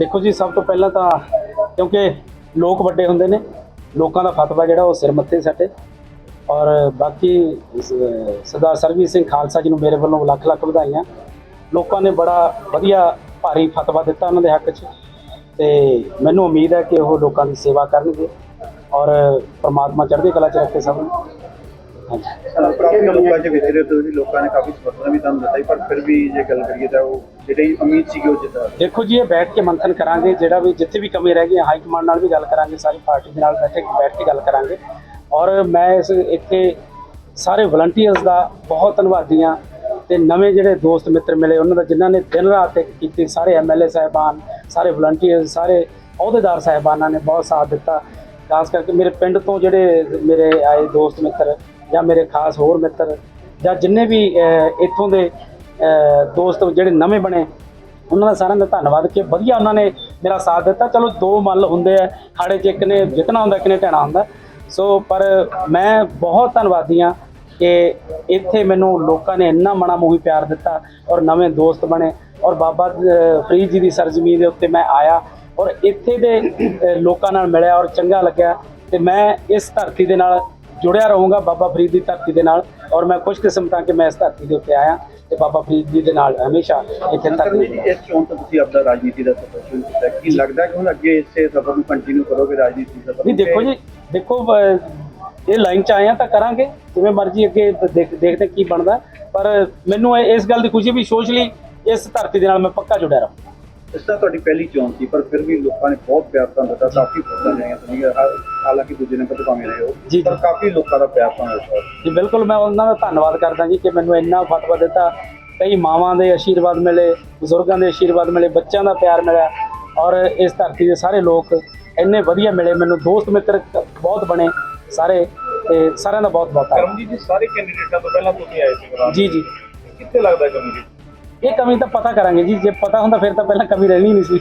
ਦੇਖੋ ਜੀ, ਸਭ ਤੋਂ ਪਹਿਲਾਂ ਤਾਂ ਕਿਉਂਕਿ ਲੋਕ ਵੱਡੇ ਹੁੰਦੇ ਨੇ, ਲੋਕਾਂ ਦਾ ਫਤਵਾ ਜਿਹੜਾ ਉਹ ਸਿਰ ਮੱਥੇ ਸਾਡੇ ਔਰ ਬਾਕੀ ਸਰਦਾਰ ਸਰਬਜੀਤ ਸਿੰਘ ਖਾਲਸਾ ਜੀ ਨੂੰ ਮੇਰੇ ਵੱਲੋਂ ਲੱਖ ਲੱਖ ਵਧਾਈਆਂ। ਲੋਕਾਂ ਨੇ ਬੜਾ ਵਧੀਆ ਭਾਰੀ ਫਤਵਾ ਦਿੱਤਾ ਉਹਨਾਂ ਦੇ ਹੱਕ 'ਚ। ਤੇ ਮੈਨੂੰ ਉਮੀਦ ਹੈ ਕਿ ਉਹ ਲੋਕਾਂ ਦੀ ਸੇਵਾ ਕਰਨਗੇ। ਔਰ ਪ੍ਰਮਾਤਮਾ ਚੜ੍ਹਦੀ ਕਲਾ 'ਚ ਰੱਖੇ ਸਭ ਨੂੰ। ਕਾਫੀ ਲੋਕਾਂ ਚ ਵਿਚਰੇ ਤੁਸੀਂ ਲੋਕਾਂ ਨੇ ਕਾਫੀ ਸਮਰਥਨ ਵੀ ਤੁਹਾਨੂੰ ਦਿੱਤਾ ਪਰ ਫਿਰ ਵੀ ਜੇ ਗੱਲ ਕਰੀਏ ਤਾਂ ਉਹ ਜਿਹੜੀ ਉਮੀਦ ਸੀਗੀ ਉਹ ਜਿੱਦਾਂ ਦੇਖੋ ਜੀ, ਇਹ ਬੈਠ ਕੇ ਮੰਥਨ ਕਰਾਂਗੇ, ਜਿਹੜਾ ਵੀ ਜਿੱਥੇ ਵੀ ਕਮੀ ਰਹਿ ਗਈ, ਹਾਈ ਕਮਾਂਡ ਨਾਲ ਵੀ ਗੱਲ ਕਰਾਂਗੇ, ਸਾਰੀ ਪਾਰਟੀ ਦੇ ਨਾਲ ਬੈਠੇ ਬੈਠ ਕੇ ਗੱਲ ਕਰਾਂਗੇ। ਔਰ ਮੈਂ ਇਸ ਇੱਥੇ ਸਾਰੇ ਵਲੰਟੀਅਰਸ ਦਾ ਬਹੁਤ ਧੰਨਵਾਦੀ ਹਾਂ ਤੇ ਨਵੇਂ ਜਿਹੜੇ ਦੋਸਤ ਮਿੱਤਰ ਮਿਲੇ, ਉਹਨਾਂ ਦਾ ਜਿਨ੍ਹਾਂ ਨੇ ਦਿਨ ਰਾਤ ਇੱਕ ਕੀਤੀ, ਸਾਰੇ ਐਮਐਲਏ ਸਾਹਿਬਾਨ, ਸਾਰੇ ਵਲੰਟੀਅਰਸ ਸਾਰੇ ਅਹੁਦੇਦਾਰ ਸਾਹਿਬਾਨਾਂ ਨੇ ਬਹੁਤ ਸਾਥ ਦਿੱਤਾ। ਖਾਸ ਕਰਕੇ ਮੇਰੇ ਪਿੰਡ ਤੋਂ ਜਿਹੜੇ ਮੇਰੇ ਆਏ ਦੋਸਤ ਮਿੱਤਰ ਜਾਂ ਮੇਰੇ ਖਾਸ ਹੋਰ ਮਿੱਤਰ ਜਾਂ ਜਿੰਨੇ ਵੀ ਇੱਥੋਂ ਦੇ ਦੋਸਤ ਜਿਹੜੇ ਨਵੇਂ ਬਣੇ, ਉਹਨਾਂ ਦਾ ਸਾਰਿਆਂ ਦਾ ਧੰਨਵਾਦ ਕਿ ਵਧੀਆ ਉਹਨਾਂ ਨੇ ਮੇਰਾ ਸਾਥ ਦਿੱਤਾ। ਚਲੋ, ਦੋ ਮੱਲ ਹੁੰਦੇ ਆ, ਖਾੜੇ 'ਚ ਇੱਕ ਨੇ ਜਿੱਤਣਾ ਹੁੰਦਾ, ਇੱਕ ਨੇ ਢਹਿਣਾ ਹੁੰਦਾ। ਸੋ, ਪਰ ਮੈਂ ਬਹੁਤ ਧੰਨਵਾਦੀ ਹਾਂ ਕਿ ਇੱਥੇ ਮੈਨੂੰ ਲੋਕਾਂ ਨੇ ਇੰਨਾ ਮਣਾ ਮੋਹੀ ਪਿਆਰ ਦਿੱਤਾ ਔਰ ਨਵੇਂ ਦੋਸਤ ਬਣੇ ਔਰ ਬਾਬਾ ਫਰੀਦ ਜੀ ਦੀ ਸਰਜ਼ਮੀਨ ਦੇ ਉੱਤੇ ਮੈਂ ਆਇਆ ਔਰ ਇੱਥੇ ਦੇ ਲੋਕਾਂ ਨਾਲ ਮਿਲਿਆ ਔਰ ਚੰਗਾ ਲੱਗਿਆ। ਤੇ ਮੈਂ ਇਸ ਧਰਤੀ ਦੇ ਨਾਲ ਜੁੜਿਆ ਰਹੂੰਗਾ ਬਾਬਾ ਫਰੀਦ ਦੀ ਧਰਤੀ ਦੇ ਨਾਲ ਔਰ ਮੈਂ ਖੁਸ਼ਕਿਸਮਤ ਹਾਂ ਕਿ ਮੈਂ ਇਸ ਧਰਤੀ ਦੇ ਉੱਤੇ ਆਇਆ ਤੇ ਬਾਬਾ ਫਰੀਦ ਜੀ ਦੇ ਨਾਲ ਹਮੇਸ਼ਾ ਇੱਥੇ ਤੱਕ ਇਸ ਚੋਣ ਤੋਂ ਤੁਸੀਂ ਆਪਦਾ ਰਾਜਨੀਤੀ ਦਾ ਸਫ਼ਰ ਸ਼ੁਰੂ ਕੀਤਾ। ਕੀ ਲੱਗਦਾ ਕਿ ਹੁਣ ਅੱਗੇ ਇਸੇ ਸਫ਼ਰ ਨੂੰ ਕੰਟੀਨਿਊ ਕਰੋਗੇ ਰਾਜਨੀਤੀ ਸਫ਼ਰ ਨਹੀਂ ਦੇਖੋ ਜੀ ਦੇਖੋ ਇਹ ਲਾਈਨ ਚ ਆਏ ਆ ਤਾਂ ਕਰਾਂਗੇ ਜਿਵੇਂ ਮਰਜ਼ੀ ਅੱਗੇ ਦੇਖ- ਦੇਖਦੇ ਕੀ ਬਣਦਾ। ਪਰ ਮੈਨੂੰ ਇਸ ਗੱਲ ਦੀ ਖੁਸ਼ੀ ਵੀ ਸੋਸ਼ਲੀ ਇਸ ਧਰਤੀ ਦੇ ਨਾਲ ਮੈਂ ਪੱਕਾ ਜੁੜਿਆ ਰਹਾਂ ਇਸ ਤਰ੍ਹਾਂ ਤੁਹਾਡੀ ਪਹਿਲੀ ਚੋਣ ਸੀ ਪਰ ਫਿਰ ਵੀ ਲੋਕਾਂ ਨੇ ਬਹੁਤ ਪਿਆਰ ਤੁਹਾਨੂੰ ਦਿੱਤਾ ਕਾਫੀ ਫੋਟਾਂ ਜਾਈਆਂ ਤੁਸੀਂ ਹਾਲਾਂਕਿ ਦੂਜੇ ਨੰਬਰ ਤੇ ਭਾਵੇਂ ਰਹੇ ਹੋ ਜੀ, ਪਰ ਜੀ। ਕਾਫੀ ਲੋਕਾਂ ਦਾ ਪਿਆਰ ਤੁਹਾਨੂੰ ਦਿੱਤਾ। ਜੀ ਬਿਲਕੁਲ ਮੈਂ ਉਹਨਾਂ ਦਾ ਧੰਨਵਾਦ ਕਰਦਾ ਜੀ ਕਿ ਮੈਨੂੰ ਇੰਨਾ ਫਤਵਾ ਦਿੱਤਾ। ਕਈ ਮਾਵਾਂ ਦੇ ਆਸ਼ੀਰਵਾਦ ਮਿਲੇ ਬਜ਼ੁਰਗਾਂ ਦੇ ਆਸ਼ੀਰਵਾਦ ਮਿਲੇ ਬੱਚਿਆਂ ਦਾ ਪਿਆਰ ਮਿਲਿਆ ਔਰ ਇਸ ਧਰਤੀ ਦੇ ਸਾਰੇ ਲੋਕ ਇੰਨੇ ਵਧੀਆ ਮਿਲੇ ਮੈਨੂੰ ਦੋਸਤ ਮਿੱਤਰ ਕ- ਬਹੁਤ ਬਣੇ ਸਾਰੇ ਤੇ ਸਾਰਿਆਂ ਦਾ ਬਹੁਤ ਬਹੁਤ ਧੰਨਵਾਦ। ਕਰਮਜੀਤ ਜੀ ਸਾਰੇ ਕੈਂਡੀਡੇਟਾਂ ਤੋਂ ਪਹਿਲਾਂ ਤੁਸੀਂ ਆਏ ਸੀ ਜੀ ਜੀ। ਕਿੱਥੇ ਲੱਗਦਾ ਕਮੀ ਜੀ ਇਹ ਕਮੀ ਤਾਂ ਪਤਾ ਕਰਾਂਗੇ ਜੀ, ਜੇ ਪਤਾ ਹੁੰਦਾ ਫਿਰ ਤਾਂ ਪਹਿਲਾਂ ਕਮੀ ਰਹਿਣੀ ਨਹੀਂ ਸੀ।